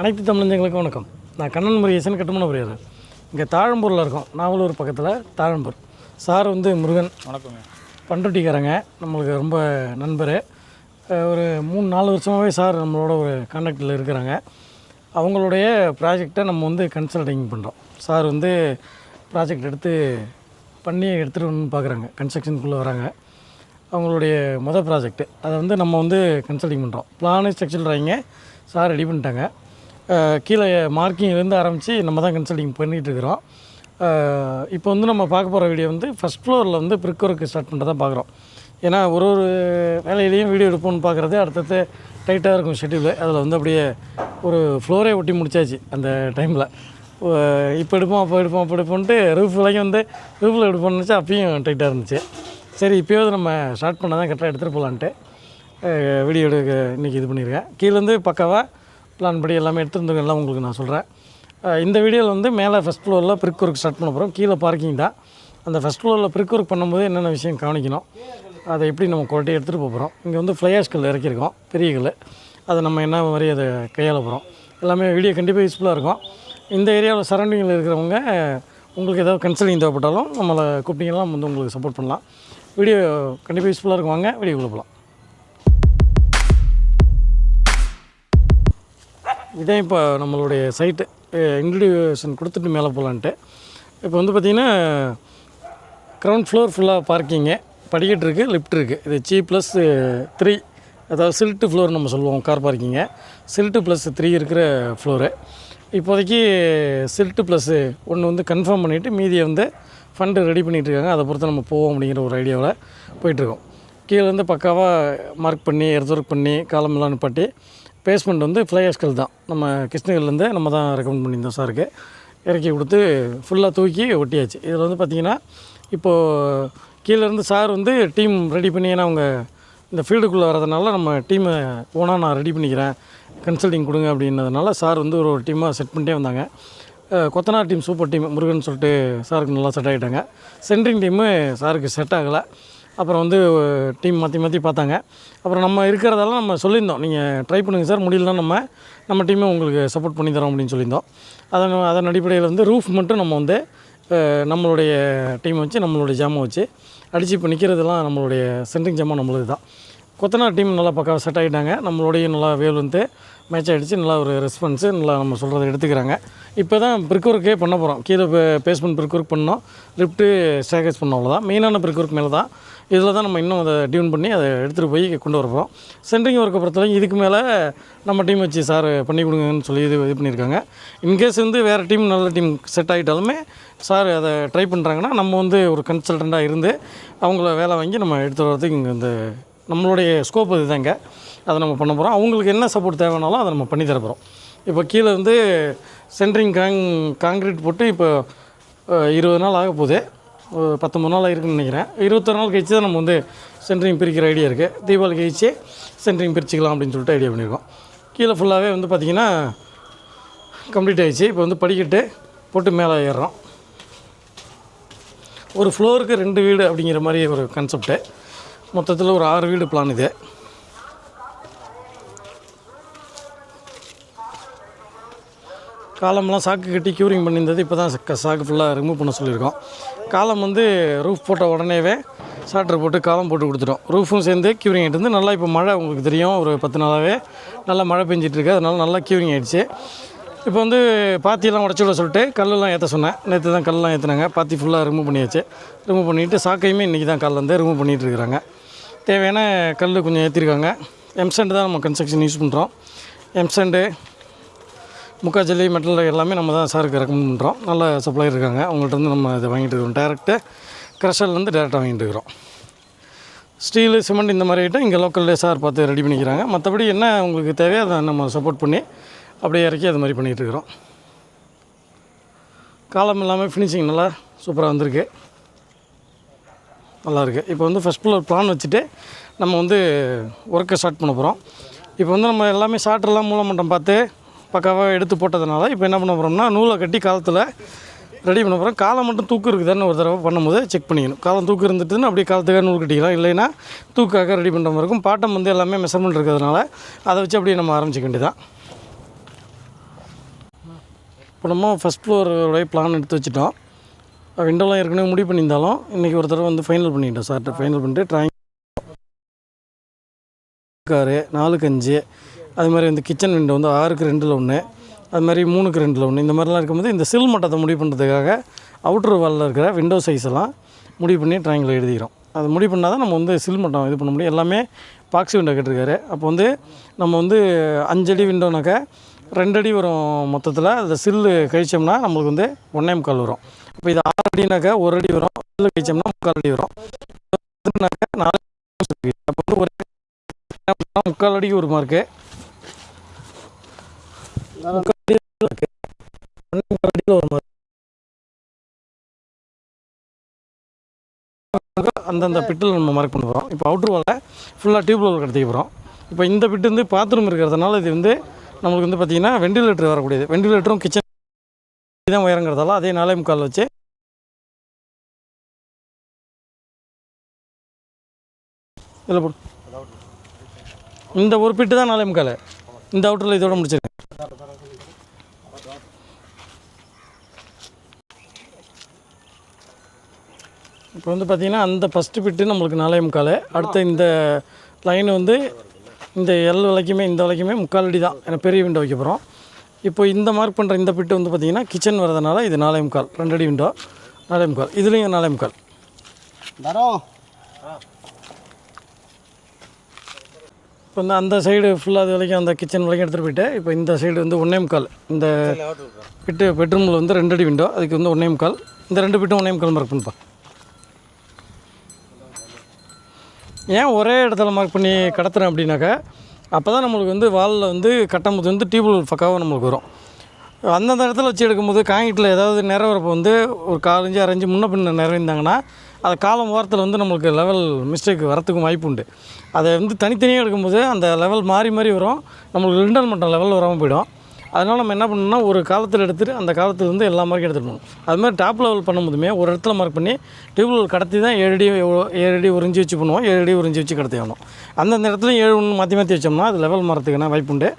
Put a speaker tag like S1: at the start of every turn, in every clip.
S1: அனைத்து தமிழஞ்சங்களுக்கும் வணக்கம். நான் கண்ணன் முருகேசன் கட்டுமான புரியார் இங்கே தாழம்பூரில் இருக்கோம். நாவலூர் பக்கத்தில் தாழம்பூர். சார் வந்து முருகன்.
S2: வணக்கங்க.
S1: பண்ருட்டிக்காரங்க. நம்மளுக்கு ரொம்ப நண்பர். ஒரு மூணு நாலு வருஷமாகவே சார் நம்மளோட ஒரு கான்டாக்டில் இருக்கிறாங்க. அவங்களுடைய ப்ராஜெக்டை நம்ம வந்து கன்சல்டிங் பண்ணுறோம் சார் வந்து ப்ராஜெக்ட் எடுத்து பண்ணி எடுத்துகிட்டு வரணும்னு பார்க்குறாங்க. கன்ஸ்ட்ரக்ஷனுக்குள்ளே வராங்க. அவங்களுடைய மொதல் ப்ராஜெக்ட்டு அதை வந்து நம்ம வந்து கன்சல்டிங் பண்ணுறோம் பிளானு ஸ்ட்ரக்சர் ட்ராயிங்க சார் ரெடி பண்ணிட்டாங்க. கீழே மார்க்கிங்லேருந்து ஆரம்பித்து நம்ம தான் கன்சல்டிங் பண்ணிகிட்டு இருக்கிறோம். இப்போ வந்து நம்ம பார்க்க போகிற வீடியோ வந்து ஃபஸ்ட் ஃப்ளோரில் வந்து பிரிக் ஒர்க்கு ஸ்டார்ட் பண்ணுறதா பார்க்குறோம். ஏன்னா ஒரு ஒரு வேலையிலையும் வீடியோ எடுப்போம்னு பார்க்குறது அடுத்தடுத்து டைட்டாக இருக்கும் ஷெட்யூலு அதில் வந்து அப்படியே ஒரு ஃப்ளோரே ஒட்டி முடிச்சாச்சு அந்த டைமில் இப்போ எடுப்போம் அப்போ எடுப்போம் அப்போ எடுப்போம்ட்டு ரூஃப் வரைக்கும் வந்து ரூஃபில் எடுப்போம்னு நினச்சா அப்பயும் டைட்டாக இருந்துச்சு. சரி இப்போயாவது நம்ம ஸ்டார்ட் பண்ணால் தான் கரெக்டாக எடுத்துகிட்டு போகலான்ட்டு வீடியோ எடுக்க இன்றைக்கி இது பண்ணியிருக்கேன். கீழேருந்து பக்காவாக பிளான் படி எல்லாமே எடுத்துருந்தோம் எல்லாம் உங்களுக்கு நான் சொல்கிறேன் இந்த வீடியோவில் வந்து மேலே ஃபஸ்ட் ஃப்ளோரில் ப்ரிக் ஒர்க் ஸ்டார்ட் பண்ண போகிறோம் கீழே பார்க்கிங் தான். அந்த ஃபஸ்ட் ஃப்ளோரில் ப்ரிக் ஒர்க் பண்ணும்போது என்னென்ன விஷயம் கவனிக்கணும்? அதை எப்படி நம்ம குவாலிட்டி எடுத்துகிட்டு போகிறோம் இங்கே வந்து ஃப்ளையாஷ் கல் இறக்கியிருக்கோம். பெரிய கல். அதை நம்ம என்ன மாதிரி அதை கையாள போகிறோம் எல்லாமே வீடியோ கண்டிப்பாக யூஸ்ஃபுல்லாக இருக்கும். இந்த ஏரியாவில் சரௌண்டிங்கில் இருக்கிறவங்க உங்களுக்கு ஏதாவது கன்சல்டிங் தேவைப்பட்டாலும் நம்மளை கூப்பிட்டீங்கன்னா நம்ம வந்து உங்களுக்கு சப்போர்ட் பண்ணலாம். வீடியோ கண்டிப்பாக யூஸ்ஃபுல்லாக இருக்கும். வாங்க வீடியோ போகலாம் இதான் இப்போ நம்மளுடைய சைட்டு இன்ட்ரடியூஷன் கொடுத்துட்டு மேலே போகலான்ட்டு. இப்போ வந்து பார்த்திங்கன்னா கிரவுண்ட் ஃப்ளோர் ஃபுல்லாக பார்க்கிங்கு படிக்கட்டு இருக்குது லிஃப்ட் இருக்குது இது சி ப்ளஸ் த்ரீ அதாவது சில்ட்டு ஃப்ளோர் நம்ம சொல்லுவோம் கார் பார்க்கிங்க சில்ட்டு ப்ளஸ் த்ரீ இருக்கிற ஃப்ளோரு இப்போதைக்கு சில்ட்டு ப்ளஸ்ஸு ஒன்று வந்து கன்ஃபார்ம் பண்ணிவிட்டு மீதியை வந்து ஃபண்டு ரெடி பண்ணிகிட்டு இருக்காங்க. அதை பொறுத்து நம்ம போவோம் அப்படிங்கிற ஒரு ஐடியாவில் போயிட்டுருக்கோம் கீழே வந்து பக்காவாக மார்க் பண்ணி எர்த் ஒர்க் பண்ணி காலமெல்லாம் நிப்பாட்டி பேஸ்மெண்ட் வந்து ஃப்ளையாஸ்கல் தான். நம்ம கிருஷ்ணகிரிலேருந்து நம்ம தான் ரெக்கமெண்ட் பண்ணியிருந்தோம் சாருக்கு இறக்கி கொடுத்து ஃபுல்லாக தூக்கி ஒட்டியாச்சு. இதில் வந்து பார்த்திங்கன்னா இப்போது கீழேருந்து சார் வந்து டீம் ரெடி பண்ணி ஏன்னா அவங்க இந்த ஃபீல்டுக்குள்ளே வரதுனால நம்ம டீமை ஓனாக நான் ரெடி பண்ணிக்கிறேன். கன்சல்டிங் கொடுங்க அப்படின்னதுனால சார் வந்து ஒரு ஒரு டீமாக செட் பண்ணிட்டே வந்தாங்க. கொத்தனார் டீம் சூப்பர் டீம் முருகன் சொல்லிட்டு சாருக்கு நல்லா செட் ஆகிட்டாங்க சென்ட்ரிங் டீமு சாருக்கு செட் ஆகலை. அப்புறம் வந்து டீம் மாற்றி மாற்றி பார்த்தாங்க. அப்புறம் நம்ம இருக்கிறதெல்லாம் நம்ம சொல்லியிருந்தோம். நீங்கள் ட்ரை பண்ணுங்கள் சார். முடியலன்னா நம்ம நம்ம டீமே உங்களுக்கு சப்போர்ட் பண்ணி தரோம் அப்படின்னு சொல்லியிருந்தோம். அதன் அதன் அடிப்படையில் வந்து ரூஃப் மட்டும் நம்ம வந்து நம்மளுடைய டீம் வச்சு நம்மளுடைய ஜாமை வச்சு அடித்து இப்போ நிற்கிறதெல்லாம் நம்மளுடைய சென்ட்ரிங் ஜாமான் நம்மளுக்கு தான் கொத்தனார் டீம் நல்லா பக்கம் செட் ஆகிட்டாங்க நம்மளுடைய நல்லா வேல் வந்து மேட்ச் ஆகிடுச்சு நல்லா ஒரு ரெஸ்பான்ஸு நல்லா நம்ம சொல்கிறத எடுத்துக்கிறாங்க. இப்போ தான் பிரிக்ஒர்க்கே பண்ண போகிறோம் கீழே பேஸ்மெண்ட் பிரிக்ஒர்க் பண்ணோம். லிஃப்ட்டு ஸ்டேகேஜ் பண்ணோம் அவ்வளோதான் மெயினான பிரிக்ஒர்க் மேலே தான் இதில் தான் நம்ம இன்னும் அதை டியூன் பண்ணி அதை எடுத்துகிட்டு போய் கொண்டு வரப்போம் சென்ட்ரிங் ஒர்க்கை பொறுத்தவரைக்கும் இதுக்கு மேலே நம்ம டீம் வச்சு சார் பண்ணி கொடுங்கன்னு சொல்லி இது இது பண்ணியிருக்காங்க. இன்கேஸ் வந்து வேறு டீம் நல்ல டீம் செட் ஆகிட்டாலுமே சார் அதை ட்ரை பண்ணுறாங்கன்னா நம்ம வந்து ஒரு கன்சல்டண்ட்டாக இருந்து அவங்கள வேலை வாங்கி நம்ம எடுத்து வரதுக்கு இங்கே இந்த நம்மளுடைய ஸ்கோப் இதுதாங்க. அதை நம்ம பண்ண போகிறோம் அவங்களுக்கு என்ன சப்போர்ட் தேவைனாலும் அதை நம்ம பண்ணி தரப்போகிறோம் இப்போ கீழே வந்து சென்ட்ரிங் காங் காங்கிரீட் போட்டு இப்போ இருபது நாள் ஆக போகுது. பத்தொம்பது நாள் இருக்குன்னு நினைக்கிறேன். இருபத்தொரு நாள் கழிச்சு தான் நம்ம வந்து சென்ட்ரிங் பிரிக்கிற ஐடியா இருக்குது தீபாவளி கழிச்சு சென்ட்ரிங் பிரிச்சுக்கலாம் அப்படின்னு சொல்லிட்டு ஐடியா பண்ணியிருக்கோம் கீழே ஃபுல்லாகவே வந்து பார்த்திங்கன்னா கம்ப்ளீட் ஆகிடுச்சு இப்போ வந்து படிக்கட்டு போட்டு மேலே ஏறுறோம். ஒரு ஃப்ளோருக்கு ரெண்டு வீடு அப்படிங்கிற மாதிரி ஒரு கான்செப்ட்டு மொத்தத்தில் ஒரு ஆறு வீடு பிளான் இது. காலம்லாம் சாக்கு கட்டி க்யூரிங் பண்ணியிருந்தது இப்போ தான் சாக்கு ஃபுல்லாக ரிமூவ் பண்ண சொல்லியிருக்கோம். காலம் வந்து ரூஃப் போட்ட உடனேவே சாட்டர் போட்டு காலம் போட்டு கொடுத்துட்டோம். ரூஃபும் சேர்ந்து க்யூரிங் ஆகிட்டு இருந்து நல்லா இப்போ மழை உங்களுக்கு தெரியும் ஒரு பத்து நாளாகவே நல்லா மழை பெஞ்சிட்ருக்கு அதனால் நல்லா க்யூரிங் ஆகிடுச்சு இப்போ வந்து பாத்தியெல்லாம் உடச்சி விட சொல்லிட்டு கல்லெல்லாம் ஏற்ற சொன்னேன். நேற்று தான் கல்லெலாம் ஏற்றுனாங்க பாத்தி ஃபுல்லாக ரிமூவ் பண்ணியாச்சு. ரிமூவ் பண்ணிவிட்டு சாக்கையுமே இன்றைக்கி தான் காலில் வந்து ரிமூவ் பண்ணிகிட்டு இருக்கிறாங்க. தேவையான கல் கொஞ்சம் ஏற்றிருக்காங்க எம்சண்ட் தான் நம்ம கன்ஸ்ட்ரக்ஷன் யூஸ் பண்ணுறோம் எம்சண்டு முக்காஜல்லி மெட்டல் எல்லாமே நம்ம தான் சாருக்கு ரெக்கமெண்ட் பண்ணுறோம் நல்ல சப்ளையர் இருக்காங்க. அவங்கள்ட்ட இருந்து நம்ம இதை வாங்கிட்டு இருக்கிறோம். டேரெக்டாக க்ரஷர்லேருந்து டேரெக்டாக வாங்கிட்டு இருக்கிறோம். ஸ்டீலு சிமெண்ட் இந்த மாதிரி ஐட்டம் இங்கே லோக்கல்லே சார் பார்த்து ரெடி பண்ணிக்கிறாங்க. மற்றபடி என்ன உங்களுக்கு தேவையோ அதை நம்ம சப்போர்ட் பண்ணி அப்படியே இறக்கி அது மாதிரி பண்ணிகிட்டு இருக்கிறோம். காலம் இல்லாமல் ஃபினிஷிங் நல்லா சூப்பராக வந்திருக்கு. நல்லா இருக்குது இப்போ வந்து ஃபஸ்ட் ஃப்ளோர் பிளான் வச்சுட்டு நம்ம வந்து ஒர்க்கை ஸ்டார்ட் பண்ண போகிறோம் இப்போ வந்து நம்ம எல்லாமே சாட்டர்லாம் மூலமட்டம் பார்த்து பக்காவாக எடுத்து போட்டதுனால இப்போ என்ன பண்ண போகிறோம்னா நூலை கட்டி காலத்தில் ரெடி பண்ண போகிறோம் காலம் மட்டும் தூக்கு இருக்குதான்னு ஒரு தடவை பண்ணும்போது செக் பண்ணிக்கணும். காலம் தூக்கு இருந்துட்டுன்னு அப்படியே காலத்துக்காக நூல் கட்டிக்கலாம். இல்லைன்னா தூக்காக ரெடி பண்ணுற மாதிரி இருக்கும். பாட்டம் வந்து எல்லாமே மெஷர்மெண்ட் இருக்கிறதுனால அதை வச்சு அப்படியே நம்ம ஆரம்பிச்சிக்க வேண்டியதான் இப்போ நம்ம ஃபஸ்ட் ஃப்ளோருடைய பிளான் எடுத்து வச்சுட்டோம். விண்டோலாம் ஏற்கனவே முடிவு பண்ணியிருந்தாலும் இன்றைக்கி ஒரு தடவை வந்து ஃபைனல் பண்ணிட்டோம் சார்கிட்ட ஃபைனல் பண்ணிட்டு ட்ராயிங் காரு நாலுக்கு அஞ்சு. அது மாதிரி வந்து கிச்சன் விண்டோ வந்து ஆறுக்கு ரெண்டில் ஒன்று அது மாதிரி மூணுக்கு ரெண்டில் ஒன்று இந்த மாதிரிலாம் இருக்கும்போது இந்த சில் மட்டத்தை முடிவு பண்ணுறதுக்காக அவுட்ரு வாலில் இருக்கிற விண்டோ சைஸ் எல்லாம் முடிவு பண்ணி ட்ராயிங்கில் எழுதிக்கிறோம். அது முடிவு பண்ணால் தான் நம்ம வந்து சில் மட்டம் இது பண்ண முடியும். எல்லாமே பாக்ஸ் விண்டோ கேட்டிருக்காரு. அப்போ வந்து நம்ம வந்து அஞ்சடி விண்டோனாக்கா ரெண்டடி வரும் மொத்தத்தில். அந்த சில்லு கழிச்சோம்னா நம்மளுக்கு வந்து ஒன்றே முக்கால் வரும். இப்போ இது ஆறு அடினாக்கா ஒரு அடி வரும். அதில் கழிச்சோம்னா முக்கால் அடி வரும். நாலு அப்போ வந்து ஒரு முக்கால் அடிக்கு ஒரு மார்க்கு முக்கால் அடி இருக்கு முக்கால் அடியில் ஒரு மார்க் அந்தந்த பிட்டில் நம்ம மார்க் பண்ணுறோம் இப்போ அவுட்ரு வாலை ஃபுல்லாக டியூப் வால் கடத்திக்க போகிறோம் இப்போ இந்த பிட்டு வந்து பாத்ரூம் இருக்கிறதுனால இது வந்து நம்மளுக்கு வந்து பார்த்திங்கன்னா வெண்டிலேட்டர் வரக்கூடியது. வெண்டிலேட்டரும் கிச்சன் தான் உயரங்கிறதால அதே நாலே முக்கால் வச்சு இதில் போடு. இந்த ஒரு பிட்டு தான் நாலே முக்கால். இந்த அவுட்டரில் இதோட முடிச்சிருக்கேன் இப்போ வந்து பார்த்திங்கன்னா அந்த ஃபஸ்ட்டு பிட்டு நம்மளுக்கு நாலே முக்கால். அடுத்த இந்த லைன் வந்து இந்த எல் வலைக்குமே இந்த வலைக்குமே முக்கால் அடி தான் ஏன்னா பெரிய விண்டோ வைக்க போகிறோம் இப்போ இந்த மார்க் பண்ணுற இந்த பிட்டு வந்து பார்த்திங்கன்னா கிச்சன் வரதுனால இது நாலே முக்கால். ரெண்டு அடி விண்டோ நாலே முக்கால். இதுலேயும் நாலே முக்கால்.
S2: தரோ.
S1: இப்போ வந்து அந்த சைடு ஃபுல்லாக அது வரைக்கும் அந்த கிச்சன் வரைக்கும் எடுத்துகிட்டு போயிட்டு இப்போ இந்த சைடு வந்து ஒன்றே முக்கால். இந்த பிட்டு பெட்ரூமில் வந்து ரெண்டு அடி விண்டோ அதுக்கு வந்து ஒன்றே முக்கால். இந்த ரெண்டு பிட்டும் ஒன்றே முக்கால் மார்க் பண்ணுப்பா. ஏன் ஒரே இடத்துல மார்க் பண்ணி கடத்துறேன் அப்படின்னாக்கா அப்போ தான் நம்மளுக்கு வந்து வாலில் வந்து கட்டும்போது வந்து டியூப்வெல் பக்காவாக நம்மளுக்கு வரும். அந்தந்த இடத்துல வச்சு எடுக்கும்போது காங்கிட்டில் ஏதாவது நிறவரப்பு வந்து ஒரு காலஞ்சு அரைஞ்சு முன்ன பின்ன நிறைந்தாங்கன்னா அது காலம் ஓரத்தில் வந்து நம்மளுக்கு லெவல் மிஸ்டேக் வரத்துக்கும் வாய்ப்பு உண்டு. அதை வந்து தனித்தனியாக எடுக்கும்போது அந்த லெவல் மாறி மாறி வரும். நம்மளுக்கு லிண்டல் மட்டம் லெவல் வராமல் போயிடும். அதனால் நம்ம என்ன பண்ணணும்னா ஒரு காலத்தில் எடுத்துகிட்டு அந்த காலத்துல இருந்து எல்லா மார்க்கும் எடுத்துகிட்டு போகணும். அது மாதிரி டாப் லெவல் பண்ணும்போதுமே ஒரு இடத்துல மார்க் பண்ணி டியூப்ல கடத்தி தான் ஏழு அடி ஏழு அடி இன்ச்சு வச்சு பண்ணுவோம் ஏழு அடி இன்ச்சு வச்சு கடத்தி ஆகணும். அந்தந்த இடத்துல ஏழு ஒன்று மாற்றி மாற்றி வச்சோம்னா அது லெவல் மாறத்துக்கான வாய்ப்பு உண்டு.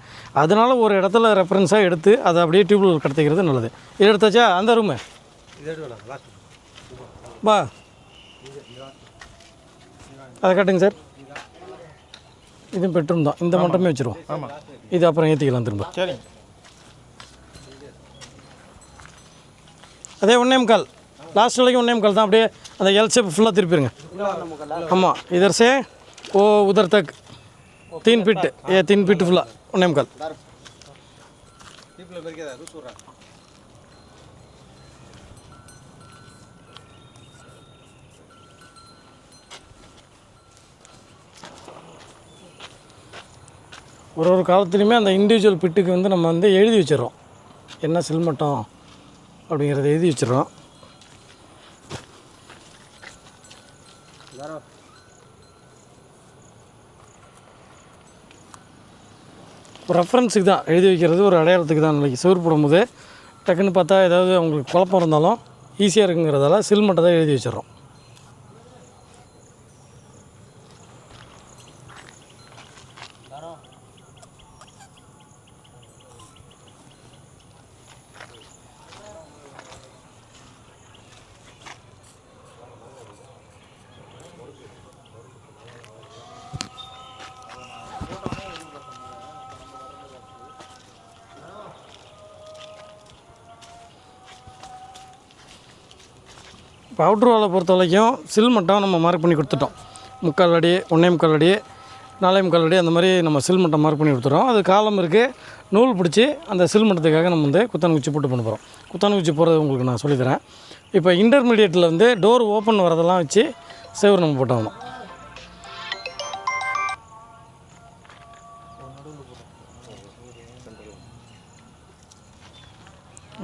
S1: அதனால் ஒரு இடத்துல ரெஃபரன்ஸாக எடுத்து அதை அப்படியே டியூப்ல கடத்திக்கிறது நல்லது. இது எடுத்தாச்சா அந்த ரூமு பா அதை கட்டுங்க சார். இதுவும் பெட்ரூம் தான். இந்த மட்டுமே வச்சுருவோம்.
S2: ஆமாம்
S1: இது அப்புறம் ஏற்றிக்கலாம் திரும்ப.
S2: சரிங்க.
S1: அதே ஒன்றே முக்கால். லாஸ்ட் வரைக்கும் ஒன்றே முக்கால் தான். அப்படியே அந்த எல் ஷேப் ஃபுல்லாக திருப்பிடுங்க ஆமாம் இதர் சே ஓ உதர் தக். தீன் பிட்டு. ஏ தீன் பிட்டு ஃபுல்லாக ஒன்றே முக்கால். ஒரு ஒரு காலத்துலேயுமே அந்த இண்டிவிஜுவல் பிட்டுக்கு வந்து நம்ம வந்து எழுதி வச்சிடறோம். என்ன சில்மட்டம்? அப்படிங்கிறத எழுதி வச்சிடுறோம். ஒரு ரெஃபரன்ஸுக்கு தான் எழுதி வைக்கிறது ஒரு அடையாளத்துக்கு தான் நாளைக்கு. சுவர் போடும்போது டக்குன்னு பார்த்தா ஏதாவது அவங்களுக்கு குழப்பம் இருந்தாலும் ஈஸியாக இருக்குங்கிறதால சில் மட்டும் தான் எழுதி வச்சிடுறோம். இப்போ அவுட்ரு வாலை பொறுத்த வரைக்கும் சில் மட்டம் நம்ம மார்க் பண்ணி கொடுத்துட்டோம். முக்கால் அடி ஒன்றே முக்கால் அடி நாலே முக்கால் அடி அந்த மாதிரி நம்ம சில் மட்டம் மார்க் பண்ணி கொடுத்துறோம் அது காலம் இருக்குது நூல் பிடிச்சி அந்த சில் மட்டத்துக்காக நம்ம வந்து குத்தான குச்சி போட்டு பண்ண போகிறோம் குத்தான குச்சி போகிறது உங்களுக்கு நான் சொல்லித்தரேன் இப்போ இன்டர்மீடியட்டில் வந்து டோர் ஓப்பன் வரதெல்லாம் வச்சு சேவர் நம்ம போட்டாகணும்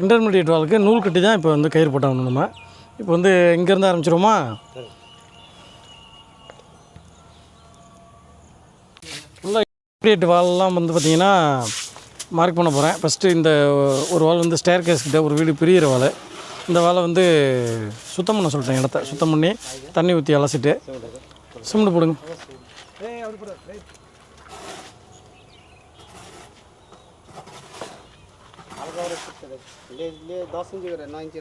S1: இன்டர்மீடியட் வாளுக்கு நூல் கட்டி தான் இப்போ வந்து கயிறு போட்டாகணும் நம்ம. இப்போ வந்து இங்கேருந்து ஆரம்பிச்சிருவோமா? ஃபுல்லாக கிரியேட் வால்லாம் வந்து பார்த்திங்கன்னா மார்க் பண்ண போகிறேன் ஃபஸ்ட்டு இந்த ஒரு வால் வந்து ஸ்டேர் கேஸ்கிட்ட ஒரு வீடு பிரியிற வால். இந்த வாழை வந்து சுத்தம் பண்ண சொல்கிறேன் இடத்த சுத்தம் பண்ணி தண்ணி ஊற்றி அலசிட்டு. சிமெண்ட் போடுங்க.
S2: दस इंच नौ इंच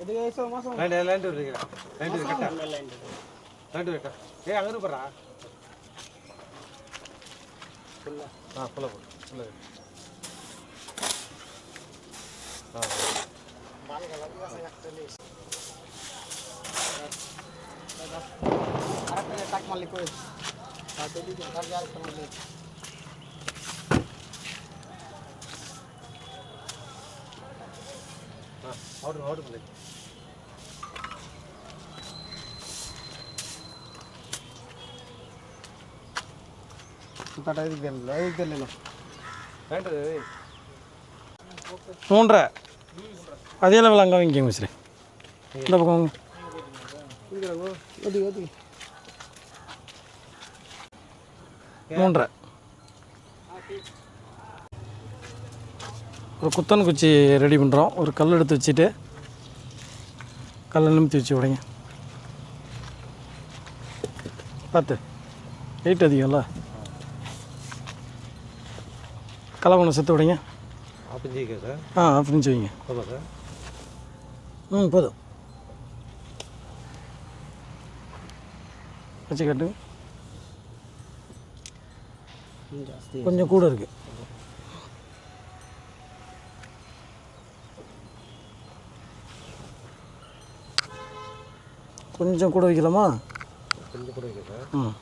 S2: இதுக்கு ஐசோ மாசம்
S3: லைன் லைன் இருக்கா லைன் இருக்கா லைன் ஆர்டர் ஆர்டர் பண்ணி
S1: மூன்றரை. அதே லெவல் அங்கே வாங்கிக்கோங்க மிஸ்ரே. இந்த பக்கம் மூன்றரை. ஒரு குத்தன் குச்சி ரெடி பண்ணுறோம் ஒரு கல் எடுத்து வச்சுட்டு கல்லை நிமித்து வச்சு விடுங்க பார்த்து வெயிட் அதிகம்ல? கலை ஒன்று செத்து விடுங்க ஆ ஆஃப் வைங்க. ம் போதும். வச்சு
S2: கட்டு
S1: கொஞ்சம் கூட இருக்குது கொஞ்சம் கூட வைக்கலாமா?
S3: கொஞ்சம் கூட வைக்கலாம்
S1: ம்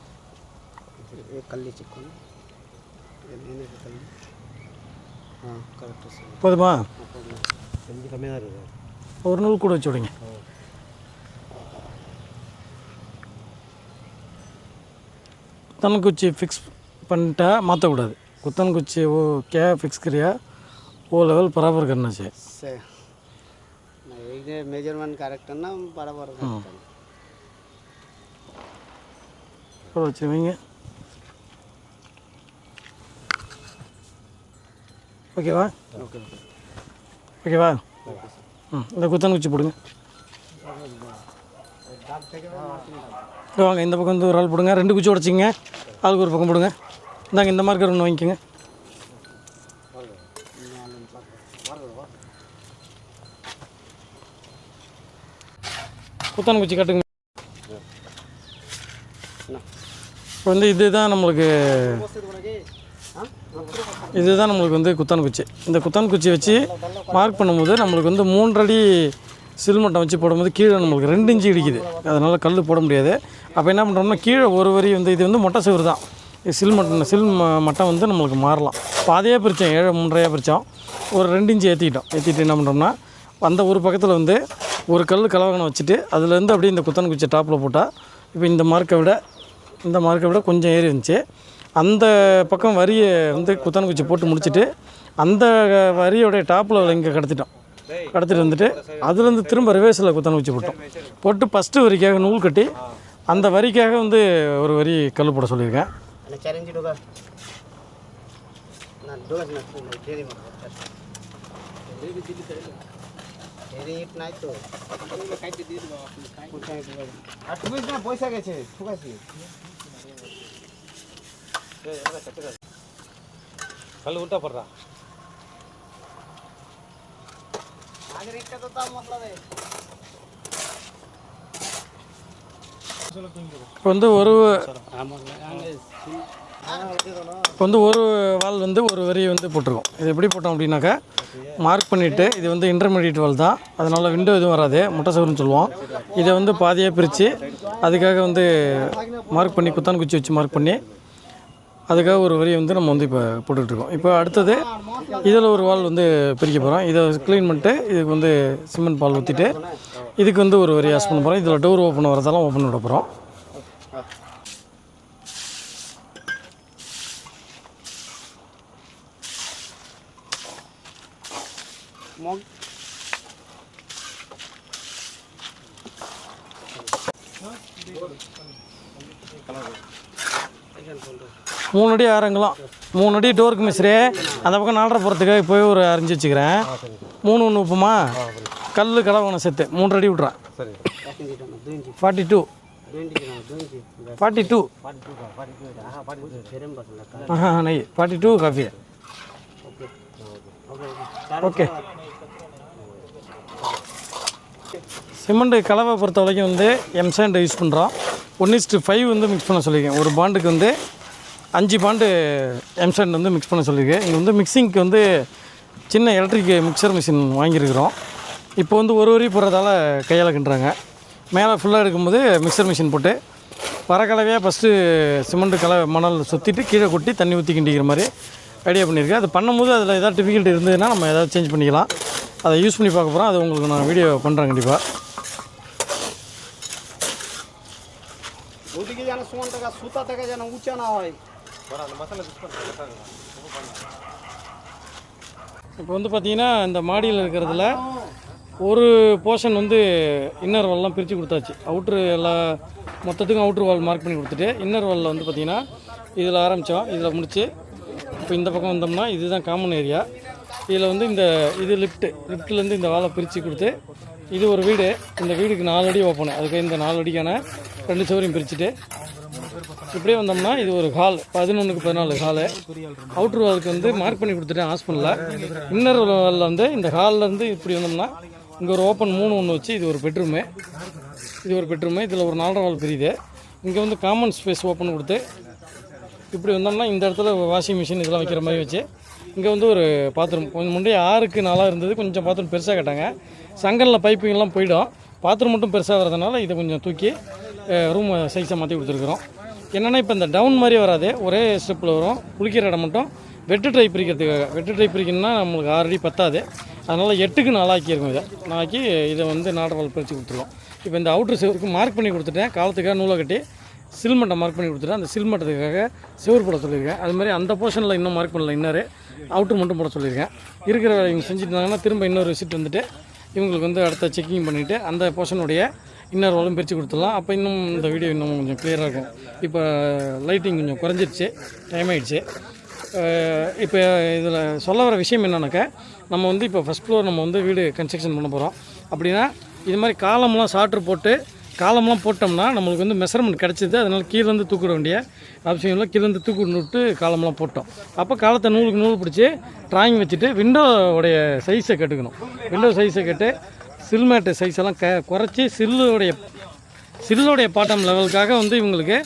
S2: கல் சிக்கன். கல் ஆ கரெக்டாக
S1: போதுமா?
S3: கொஞ்சம் கம்மியாக தான் இருக்குது.
S1: ஒரு நூல் கூட வச்சு விடுங்க. குத்தன்குச்சி ஃபிக்ஸ் பண்ணிட்டா மாற்றக்கூடாது குத்தன்குச்சி ஓ கே
S2: ஃபிக்ஸ் கிரியா ஓ லெவல் பராபர் கண்ணாச்சு சரி மெஜர்மெண்ட் கரெக்டுன்னா பராபர்
S1: கரெக்டாக உட்கார வச்சுருவீங்க. ஓகேவா ஓகேவா ம் இந்த குத்தன் குச்சி போடுங்க. வாங்க இந்த பக்கம் வந்து ஒரு ஆள் போடுங்க. ரெண்டு குச்சி உடச்சிங்க ஆளுக்கு ஒரு பக்கம் போடுங்க. இந்தாங்க இந்த மார்க்கர் ஒன்று வாங்கிக்கோங்க. குத்தான் குச்சி கட்டுங்க. இப்போ வந்து இதுதான் நம்மளுக்கு இதுதான் நம்மளுக்கு வந்து குத்தான் குச்சி. இந்த குத்தான் குச்சி வச்சு மார்க் பண்ணும்போது நம்மளுக்கு வந்து மூன்றடி சில் மட்டம் வச்சு போடும்போது கீழே நம்மளுக்கு ரெண்டு இன்ச்சு இடிக்குது. அதனால் கல் போட முடியாது. அப்போ என்ன பண்ணுறோம்னா கீழே ஒரு வரி வந்து இது வந்து மொட்டை சுவர் தான். இது சில் மட்டம் சில் ம- மட்டம் வந்து நம்மளுக்கு மாறலாம். பாதையாக பிரித்தோம் ஏழு மூன்றையாக பிரித்தோம் ஒரு ரெண்டு இன்ச்சு ஏற்றிக்கிட்டோம் ஏற்றிட்டு என்ன பண்ணுறோம்னா அந்த ஒரு பக்கத்தில் வந்து ஒரு கல் கலவகனம் வச்சுட்டு அதுலேருந்து அப்படியே இந்த குத்தன் குச்சி டாப்பில் போட்டால் இப்போ இந்த மார்க்கை விட இந்த மார்க்கை விட கொஞ்சம் ஏறி இருந்துச்சு அந்த பக்கம் வரியை வந்து குத்தன குச்சி போட்டு முடிச்சுட்டு அந்த வரியோடைய டாப்பில் இங்கே கடத்திட்டோம் கடத்திட்டு வந்துட்டு அதுலேருந்து திரும்ப ரிவேர்ஸில் குத்தனை குச்சி போட்டோம் போட்டு ஃபஸ்ட்டு வரிக்காக நூல் கட்டி அந்த வரிக்காக வந்து ஒரு வரி கல் போட சொல்லியிருக்கேன்
S2: পয়সা গেছে ঠিক আছে
S3: கல் உல்ட்டா போடுறா.
S1: இப்போ வந்து ஒரு இப்போ வந்து ஒரு வால் வந்து ஒரு வரியை வந்து போட்டிருக்கோம். இது எப்படி போட்டோம் அப்படின்னாக்கா மார்க் பண்ணிவிட்டு இது வந்து இன்டர்மீடியட் வால் தான். அதனால் விண்டோ எதுவும் வராது. முட்டை சவர்னு சொல்லுவோம். இதை வந்து பாதியாக பிரித்து அதுக்காக வந்து மார்க் பண்ணி குத்தான் குச்சி வச்சு மார்க் பண்ணி அதுக்காக ஒரு வரியை வந்து நம்ம வந்து இப்போ போட்டுட்ருக்கோம். இப்போ அடுத்தது இதில் ஒரு வால் வந்து பிரிக்க போகிறோம். இதை க்ளீன் பண்ணிட்டு இதுக்கு வந்து சிமெண்ட் பால் ஊற்றிட்டு இதுக்கு வந்து ஒரு வரி ஆஸ் பண்ண போகிறோம். இதில் டோர் ஓப்பன் வரதெல்லாம் ஓப்பன் விட போகிறோம். மூணு அடி ஆரங்கலாம் மூணு அடி டோருக்கு மிஸ்ரே. அந்த பக்கம் நாலரை போகிறதுக்கு போய் ஒரு அரிஞ்சு வச்சுக்கிறேன். மூணு ஒன்று உப்புமா. கல் கலவணும் செத்து மூன்று அடி விட்றேன் ஃபார்ட்டி டூ. Forty two. ஆஹா நை forty two coffee. Okay. Cement கலவை பொறுத்த வரைக்கும் வந்து எம்சாண்ட் யூஸ் பண்ணுறோம் ஒன் இஸ்ட்டு ஃபைவ் வந்து மிக்ஸ் பண்ண சொல்லியிருக்கேன். ஒரு பாண்டுக்கு வந்து அஞ்சு பாண்டு எம்சாண்ட் வந்து மிக்ஸ் பண்ண சொல்லியிருக்கேன் இங்கே வந்து மிக்சிங்க்கு வந்து சின்ன எலக்ட்ரிக் மிக்சர் மிஷின் வாங்கியிருக்கிறோம் இப்போ வந்து ஒரு வரி போடுறதால கையால் கிண்டுறாங்க மேலே ஃபுல்லாக எடுக்கும்போது மிக்சர் மிஷின் போட்டு பரக்கலவையாக ஃபஸ்ட்டு சிமெண்ட் கலவை மணல் சுற்றிட்டு கீழே கொட்டி தண்ணி ஊற்றி கிண்டிக்கிற மாதிரி ஐடியா பண்ணியிருக்கேன் அது பண்ணும்போது அதில் ஏதாவது டிஃபிகல்ட் இருந்ததுன்னா நம்ம ஏதாவது சேஞ்ச் பண்ணிக்கலாம் அதை யூஸ் பண்ணி பார்க்க போகிறோம் அது உங்களுக்கு நான் வீடியோ பண்ணுறேன் கண்டிப்பாக
S2: ওদিকে যেন সমান টাকা সুতা থেকে যেন উঁচা না হয়
S1: இப்போ வந்து பார்த்தீங்கன்னா இந்த மாடியில் இருக்கிறதுல ஒரு போர்ஷன் வந்து இன்னர் வால்லாம் பிரித்து கொடுத்தாச்சு. அவுட்ரு எல்லா மொத்தத்துக்கும் அவுட்ரு வால் மார்க் பண்ணி கொடுத்துட்டு இன்னர் வாலில் வந்து பார்த்தீங்கன்னா இதில் ஆரம்பித்தோம் இதில் முடிச்சு இப்போ இந்த பக்கம் வந்தோம்னா இதுதான் காமன் ஏரியா இதில் வந்து இந்த இது லிஃப்ட்டு லிஃப்ட்லேருந்து இந்த வாலை பிரித்து கொடுத்து இது ஒரு வீடு. இந்த வீடுக்கு நாலு அடி ஓப்பனு அதுக்கு இந்த நாலு அடிக்கான ரெண்டு சவரையும் பிரிச்சுட்டு இப்படியே வந்தோம்னா இது ஒரு ஹால் பதினொன்றுக்கு பதினாலு ஹாலு அவுட்ரு வாலுக்கு வந்து மார்க் பண்ணி கொடுத்துட்டேன் ஹாஸ்பிட்டலில் இன்னர் வாலில் வந்து இந்த ஹால்லேருந்து இப்படி வந்தோம்னா இங்கே ஒரு ஓப்பன் மூணு ஒன்று வச்சு இது ஒரு பெட்ரூமு இது ஒரு பெட்ரூமு இதில் ஒரு நாலரை வால் பிரியுது. இங்கே வந்து காமன் ஸ்பேஸ் ஓப்பன் கொடுத்து இப்படி வந்தோம்னா இந்த இடத்துல வாஷிங் மிஷின் இதெல்லாம் வைக்கிற மாதிரி வச்சு இங்கே வந்து ஒரு பாத்ரூம் கொஞ்சம் முன்னாடி ஆறுக்கு நாளாக இருந்தது கொஞ்சம் பாத்ரூம் பெருசாக கட்டாங்க சங்கலில் பைப்பிங்கெல்லாம் போயிடும். பாத்ரூம் மட்டும் பெருசாக வரதுனால இதை கொஞ்சம் தூக்கி ரூம் சைஸை மாற்றி கொடுத்துருக்குறோம். என்னென்னா இப்போ இந்த டவுன் மாதிரி வராது. ஒரே ஸ்டெப்பில் வரும். குளிக்கிற இடம் மட்டும். வெட்டு ட்ரை பிரிக்கிறதுக்காக. வெட்டு ட்ரை பிரிக்கணும்னா நம்மளுக்கு ஆல்ரெடி பத்தாது. அதனால் எட்டுக்கு நாளாக்கியிருக்கோம் இதை. நாளாக்கி இதை வந்து நாடவால் பிரித்து கொடுத்துருவோம். இப்போ இந்த அவுட்ரு செவருக்கு மார்க் பண்ணி கொடுத்துட்டேன். காலத்துக்காக நூலை கட்டி சில்மட்டை மார்க் பண்ணி கொடுத்துட்டேன். அந்த சில்மட்டத்துக்காக சிவர் போட சொல்லியிருக்கேன். அது மாதிரி அந்த போர்ஷனில் இன்னும் மார்க் பண்ணல. இன்னொரு அவுட்ரு மட்டும் போட சொல்லியிருக்கேன். இருக்கிற வேலை இவங்க செஞ்சுட்டு இருந்தாங்கன்னா திரும்ப இன்னொரு விசிட் வந்துட்டு இவங்களுக்கு வந்து அடுத்த செக்கிங் பண்ணிவிட்டு அந்த போர்ஷனுடைய இன்னர் வளம் பிரித்து கொடுத்துடலாம். அப்போ இன்னும் இந்த வீடியோ இன்னும் கொஞ்சம் கிளியராக இருக்கும். இப்போ லைட்டிங் கொஞ்சம் குறைஞ்சிருச்சு. டைம் ஆகிடுச்சு இப்போ இதில் சொல்ல வர விஷயம் என்னென்னாக்கா நம்ம வந்து இப்போ ஃபஸ்ட் ஃப்ளோர் நம்ம வந்து வீடு கன்ஸ்ட்ரக்ஷன் பண்ண போகிறோம் அப்படின்னா இது மாதிரி காலம்லாம் சாட்ரு போட்டு காலம்லாம் போட்டோம்னா நம்மளுக்கு வந்து மெஷர்மெண்ட் கிடச்சிது. அதனால் கீழேருந்து தூக்கிட வேண்டிய அவசியம் இல்லை. கீழேருந்து தூக்கிட்டு விட்டு காலம்லாம் போட்டோம். அப்போ காலத்தை நூலுக்கு நூல் பிடிச்சி ட்ராயிங் வச்சுட்டு விண்டோவுடைய சைஸை கட்டுக்கணும். விண்டோ சைஸை கட்டு சில்மேட்டு சைஸ் எல்லாம் க குறைச்சி சில்லுடைய சில்லுடைய பாட்டம் லெவலுக்காக வந்து இவங்களுக்கு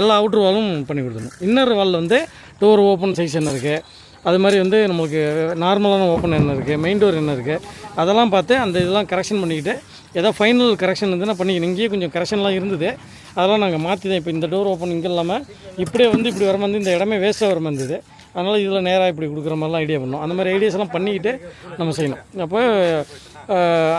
S1: எல்லா அவுட்ரு வாலும் பண்ணி கொடுத்துடணும். இன்னர் வால் வந்து டோர் ஓப்பன் சைஸ் என்ன இருக்குது அது மாதிரி வந்து நம்மளுக்கு நார்மலான ஓப்பன் என்ன இருக்குது மெயின் டோர் என்ன இருக்குது அதெல்லாம் பார்த்து அந்த இதெல்லாம் கரெக்ஷன் பண்ணிக்கிட்டு ஏதோ ஃபைனல் கரெக்ஷன் இருந்துன்னா பண்ணிக்கணும். இங்கேயே கொஞ்சம் கரெக்ஷன்லாம் இருந்தது. அதெல்லாம் நாங்கள் மாற்றி தான் இப்போ இந்த டோர் ஓப்பன் இங்கே இல்லாமல் இப்படியே வந்து இப்படி வர வந்து இந்த இடமே வேஸ்ட்டாக வர மாதிரி இருந்தது. அதனால் இதில் நேராக இப்படி கொடுக்குற மாதிரிலாம் ஐடியா பண்ணோம். அந்த மாதிரி ஐடியாஸ்லாம் பண்ணிக்கிட்டு நம்ம செய்யணும். அப்போ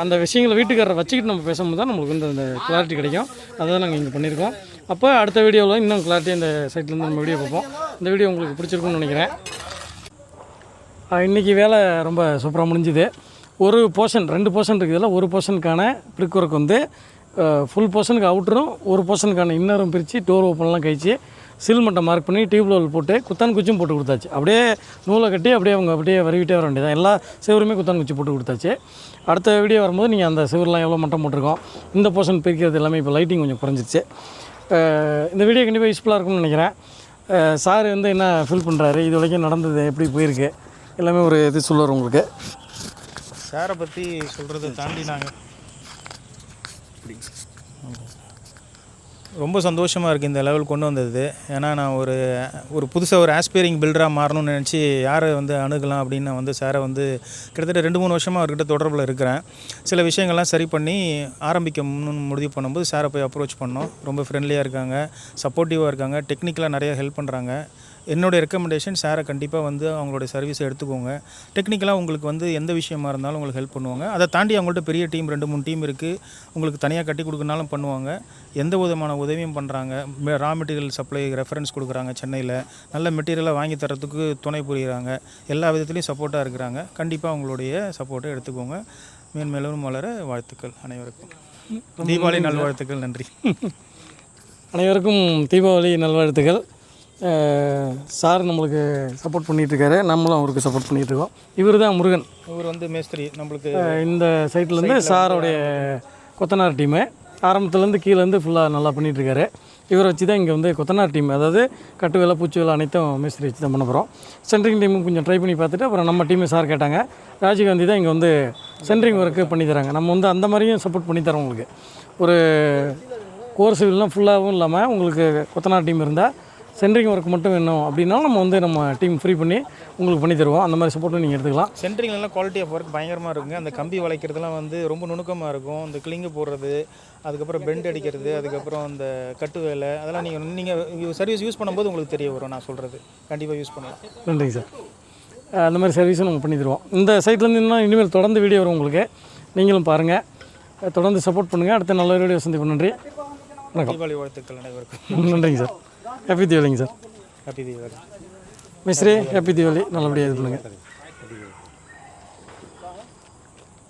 S1: அந்த விஷயங்களை வீட்டுக்காரரை வச்சுக்கிட்டு நம்ம பேசும்போது தான் நம்மளுக்கு வந்து அந்த கிளாரிட்டி கிடைக்கும். அதை நாங்கள் இங்கே பண்ணியிருக்கோம். அப்போ அடுத்த வீடியோவில் இன்னும் கிளாரிட்டி இந்த சைட்லேருந்து நம்ம வீடியோ பார்ப்போம். இந்த வீடியோ உங்களுக்கு பிடிச்சிருக்குன்னு நினைக்கிறேன். இன்றைக்கி வேலை ரொம்ப சூப்பராக முடிஞ்சுது. ஒரு போர்ஷன் ரெண்டு போர்ஷன் இருக்குதுல ஒரு போர்ஷனுக்கான ப்ரிக் ஒர்க் வந்து ஃபுல் போர்ஷனுக்கு அவுட்டரும் ஒரு போர்ஷனுக்கான இன்னரும் பிரித்து டோர் ஓப்பன்லாம் கழிச்சு சில் மட்டை மார்க் பண்ணி டியூப் லெவல் போட்டு குத்தான் குச்சியும் போட்டு கொடுத்தாச்சு. அப்படியே நூலை கட்டி அப்படியே அவங்க அப்படியே வருவிட்டே வர வேண்டியதான் எல்லா சிவருமே குத்தான் குச்சி போட்டு கொடுத்தாச்சு. அடுத்த வீடியோ வரும்போது நீங்கள் அந்த செவர்லாம் எவ்வளோ மட்டம் போட்டிருக்கோம் இந்த போர்ஷன் பிரிக்கிறது எல்லாமே இப்போ லைட்டிங் கொஞ்சம் குறைஞ்சிருச்சு. இந்த வீடியோ கண்டிப்பாக யூஸ்ஃபுல்லாக இருக்கும்னு நினைக்கிறேன். சார் வந்து என்ன ஃபீல் பண்ணுறாரு இது வரைக்கும் நடந்தது எப்படி போயிருக்கு? எல்லாமே ஒரு இது சொல்லுவார் உங்களுக்கு.
S4: சாரை பற்றி சொல்கிறத தாண்டி நாங்கள் ரொம்ப சந்தோஷமாக இருக்குது இந்த லெவல் கொண்டு வந்தது. ஏன்னா நான் ஒரு ஒரு புதுசாக ஒரு ஆஸ்பைரிங் பில்டராக மாறணும்னு நினச்சி யாரை வந்து அணுகலாம் அப்படின்னு நான் வந்து சாரை வந்து கிட்டத்தட்ட ரெண்டு மூணு வருஷமாக அவர்கிட்ட தொடர்பில் இருக்கிறேன். சில விஷயங்கள்லாம் சரி பண்ணி ஆரம்பிக்கணும்னு முடிவு பண்ணும்போது சாரை போய் அப்ரோச் பண்ணோம். ரொம்ப ஃப்ரெண்ட்லியாக இருக்காங்க சப்போர்ட்டிவாக இருக்காங்க டெக்னிக்கலாக நிறையா ஹெல்ப் பண்ணுறாங்க என்னுடைய ரெக்கமெண்டேஷன் சாரை கண்டிப்பாக வந்து அவங்களுடைய சர்வீஸை எடுத்துக்கோங்க. டெக்னிக்கலாக உங்களுக்கு வந்து எந்த விஷயமா இருந்தாலும் உங்களுக்கு ஹெல்ப் பண்ணுவாங்க. அதை தாண்டி அவங்கள்ட்ட பெரிய டீம் ரெண்டு மூணு டீம் இருக்குது உங்களுக்கு தனியாக கட்டி கொடுக்கனாலும் பண்ணுவாங்க. எந்த விதமான உதவியும் பண்ணுறாங்க ரா மெட்டீரியல் சப்ளை ரெஃபரன்ஸ் கொடுக்குறாங்க சென்னையில். நல்ல மெட்டீரியலை வாங்கி தரத்துக்கு துணை புரியுறாங்க. எல்லா விதத்துலையும் சப்போர்ட்டாக இருக்கிறாங்க. கண்டிப்பாக அவங்களுடைய சப்போர்ட்டை எடுத்துக்கோங்க. மேன்மேலும் வளர வாழ்த்துக்கள் அனைவருக்கும். தீபாவளி நல்வாழ்த்துக்கள். நன்றி.
S1: அனைவருக்கும் தீபாவளி நல்வாழ்த்துக்கள். சார் நம்மளுக்கு சப்போர்ட் பண்ணிகிட்ருக்காரு நம்மளும் அவருக்கு சப்போர்ட் பண்ணிகிட்ருக்கோம் இவர் தான் முருகன்.
S4: இவர் வந்து மேஸ்திரி. நம்மளுக்கு
S1: இந்த சைட்லேருந்து சாரோடைய கொத்தனார் டீமு ஆரம்பத்துலேருந்து கீழேருந்து ஃபுல்லாக நல்லா பண்ணிகிட்ருக்காரு இவரை வச்சு தான் இங்கே வந்து கொத்தனார் டீம் அதாவது கட்டு வேலை பூச்சி வேலை அனைத்தும் மேஸ்திரி வச்சு தான் பண்ண போகிறோம் சென்ட்ரிங் டீமும் கொஞ்சம் ட்ரை பண்ணி பார்த்துட்டு அப்புறம் நம்ம டீமே சார் கேட்டாங்க. ராஜீவ்காந்தி தான் இங்கே வந்து சென்ட்ரிங் ஒர்க்கு பண்ணி தராங்க. நம்ம வந்து அந்த மாதிரியும் சப்போர்ட் பண்ணி தரோம் உங்களுக்கு. ஒரு கோர் சிவில்லாம் ஃபுல்லாகவும் இல்லாமல் உங்களுக்கு கொத்தனார் டீம் இருந்தால் சென்ட்ரிங் ஒர்க் மட்டும் வேணும் அப்படின்னா நம்ம வந்து நம்ம டீம் ஃப்ரீ பண்ணி உங்களுக்கு பண்ணி தருவோம். அந்த மாதிரி சப்போர்ட்டும் நீங்கள் எடுத்துக்கலாம்.
S4: சென்ட்ரிங்லாம் குவாலிட்டி ஆஃப் ஒர்க் பயங்கரமாக இருக்குங்க. அந்த கம்பி வளைக்கிறதுலாம் வந்து ரொம்ப நுணுக்கமாக இருக்கும். இந்த கிளிங்கு போடுறது அதுக்கப்புறம் பெண்ட் அடிக்கிறது அதுக்கப்புறம் அந்த கட்டு வேலை அதெல்லாம் நீங்கள் நீங்கள் சர்வீஸ் யூஸ் பண்ணும்போது உங்களுக்கு தெரிய வரும் நான் சொல்கிறது கண்டிப்பாக யூஸ் பண்ணலாம்.
S1: நன்றிங்க சார். அந்த மாதிரி சர்வீஸும் நம்ம பண்ணி தருவோம். இந்த சைட்லேருந்து இன்னும் இனிமேல் தொடர்ந்து வீடியோ வரும் உங்களுக்கு. நீங்களும் பாருங்கள் தொடர்ந்து சப்போர்ட் பண்ணுங்கள் அடுத்த நல்ல வீடியோ சந்திப்பு நன்றி. வணக்கம்.
S4: தீபாவளி வாழ்த்துக்கள் அனைவருக்கும்.
S1: நன்றிங்க சார். ஹாப்பி தீபாவளிங்க சார்
S4: ஹாப்பி தீபாவளி
S1: மிஸ்ரே ஹாப்பி தீபாவளி நல்லபடியாக இது பண்ணுங்கள்